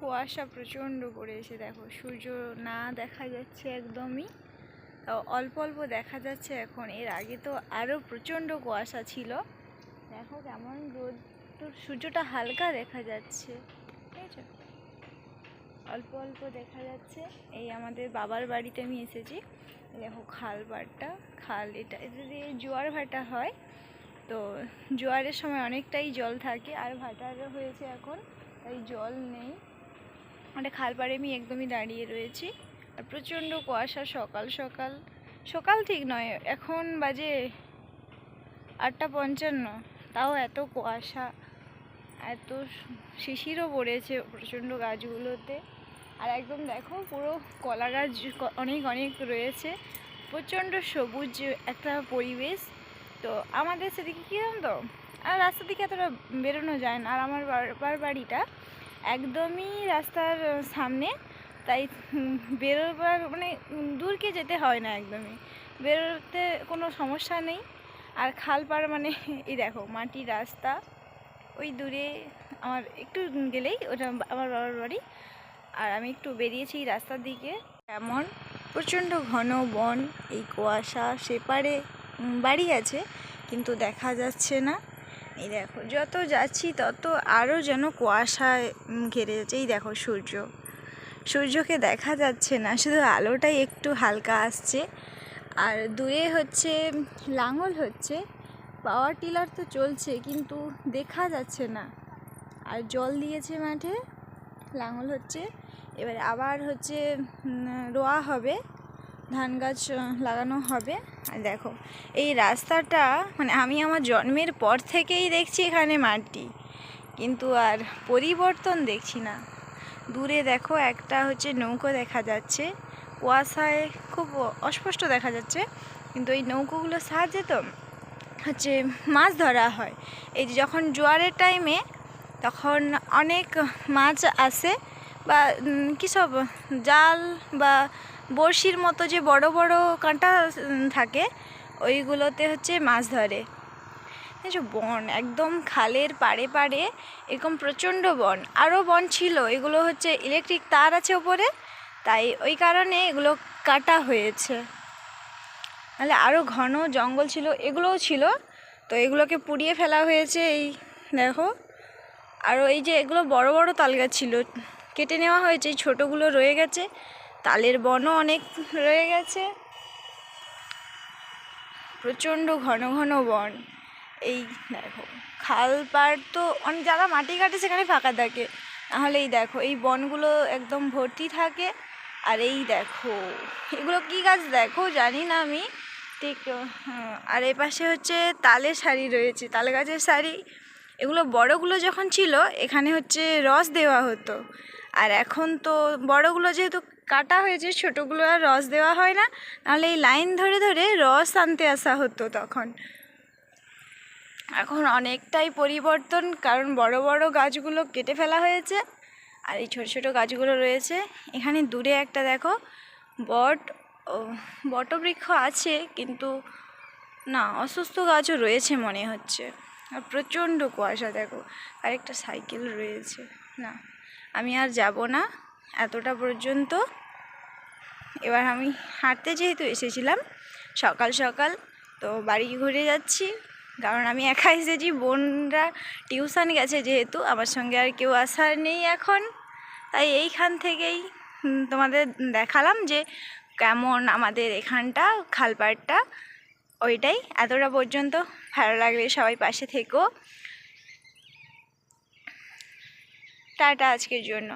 কুয়াশা প্রচণ্ড পড়েছে দেখো। সূর্য না দেখা যাচ্ছে একদমই। অল্প অল্প দেখা যাচ্ছে এখন। এর আগে তো আরও প্রচণ্ড কুয়াশা ছিল। দেখো কেমন রোদ তো সূর্যটা হালকা দেখা যাচ্ছে। অল্প অল্প দেখা যাচ্ছে। এই আমাদের বাবার বাড়িতে আমি এসেছি। দেখো খাল পাড়টা খাল এটা দিয়ে জোয়ার ভাটা হয়, তো জোয়ারের সময় অনেকটাই জল থাকে। আর ভাটারও হয়েছে এখন, তাই জল নেই। মানে খাল পাড়ে আমি একদমই দাঁড়িয়ে রয়েছি। আর প্রচণ্ড কুয়াশা, সকাল সকাল। সকাল ঠিক নয়, এখন বাজে আটটা পঞ্চান্ন। তাও এত কুয়াশা, এত শিশিরও পড়েছে প্রচণ্ড গাছগুলোতে। আর একদম দেখো, পুরো কলা গাছ অনেক অনেক রয়েছে। প্রচণ্ড সবুজ একটা পরিবেশ। তো আমাদের সেদিকে কী জানো তো? আর রাস্তার দিকে এতটা বেরোনো যায় না। আর আমার বাড়িটা একদমই রাস্তার সামনে। তাই বেরোবার মানে দূরকে যেতে হয় না একদমই। বেরোতে কোনো সমস্যা নেই। আর খাল পাড় মানে এই দেখো মাটির রাস্তা। ওই দূরে আমার একটু গেলেই ওটা আমার বাবার বাড়ি। আর আমি একটু বেরিয়েছি রাস্তার দিকে। এমন প্রচণ্ড ঘন বন, এই কুয়াশা, সেপারে বাড়ি আছে, কিন্তু দেখা যাচ্ছে না। এই দেখো, যত যাচ্ছি তত আরও যেন কুয়াশায় ঘিরে যাচ্ছে। এই দেখো সূর্য। সূর্যকে দেখা যাচ্ছে না, শুধু আলোটাই একটু হালকা আসছে। আর দূরে হচ্ছে, লাঙল হচ্ছে। পাওয়ার টিলার তো চলছে, কিন্তু দেখা যাচ্ছে না। আর জল দিয়েছে মাঠে, লাঙল হচ্ছে। এবারে আবার হচ্ছে রোয়া হবে। ধান গাছ লাগানো হবে। আর দেখো, এই রাস্তাটা মানে আমি আমার জন্মের পর থেকেই দেখছি এখানে মাটি। কিন্তু আর পরিবর্তন দেখছি না। দূরে দেখো একটা হচ্ছে নৌকো দেখা যাচ্ছে। কুয়াশায় খুব অস্পষ্ট দেখা যাচ্ছে। কিন্তু এই নৌকোগুলোর সাহায্যে তো হচ্ছে মাছ ধরা হয়। এই যে যখন জোয়ারের টাইমে তখন অনেক মাছ আসে বা কী সব জাল বা বড়শির মতো যে বড় বড় কাঁটা থাকে, ওইগুলোতে হচ্ছে মাছ ধরে। যে বন, একদম খালের পাড়ে পাড়ে এরকম প্রচণ্ড বন। আরও বন ছিল, এগুলো হচ্ছে ইলেকট্রিক তার আছে ওপরে, তাই ওই কারণে এগুলো কাটা হয়েছে। নাহলে আরও ঘন জঙ্গল ছিল, এগুলোও ছিল। তো এগুলোকে পুড়িয়ে ফেলা হয়েছে এই, দেখো। আরও এই যে এগুলো বড় বড় তাল গাছ ছিল, কেটে নেওয়া হয়েছে, এই ছোটোগুলো রয়ে গেছে। তালের বনও অনেক রয়ে গেছে। প্রচণ্ড ঘন ঘন বন। এই দেখো, খাল পাড় তো অনেক যারা মাটি কাটে সেখানে ফাঁকা থাকে। নাহলে এই দেখো, এই বনগুলো একদম ভর্তি থাকে। আর এই দেখো, এগুলো কি গাছ দেখো? জানি না আমি। ঠিক আর এ পাশে হচ্ছে তালের শাড়ি রয়েছে, তাল গাছের শাড়ি। এগুলো বড়গুলো যখন ছিল, এখানে হচ্ছে রস দেওয়া হতো। আর এখন তো বড়গুলো যেহেতু কাটা হয়েছে, ছোটোগুলো আর রস দেওয়া হয় না নাহলে এই লাইন ধরে ধরে রস আনতে আসা হতো তখন। এখন অনেকটাই পরিবর্তন, কারণ বড় বড় গাছগুলো কেটে ফেলা হয়েছে, আর এই ছোট ছোট গাছগুলো রয়েছে। এখানে দূরে একটা দেখো, বট বটবৃক্ষ আছে, কিন্তু না, অসুস্থ গাছও রয়েছে মনে হচ্ছে। আর প্রচণ্ড কুয়াশা দেখো আর একটা সাইকেল রয়েছে। না, আমি আর যাব না এতটা পর্যন্ত। এবার আমি হাঁটতে যেহেতু এসেছিলাম, সকাল সকাল তো বাড়ি ঘুরে যাচ্ছি। কারণ আমি একা এসেছি, বোনরা টিউশন গেছে যেহেতু, আমার সঙ্গে আর কেউ আসার নেই এখন। তাই এইখান থেকেই তোমাদের দেখালাম যে কেমন আমাদের এখানটা, খালপাড়টা, ওইটাই। এতটা পর্যন্ত ভালো লাগলে সবাই পাশে থেকো। টাটা আজকের জন্য।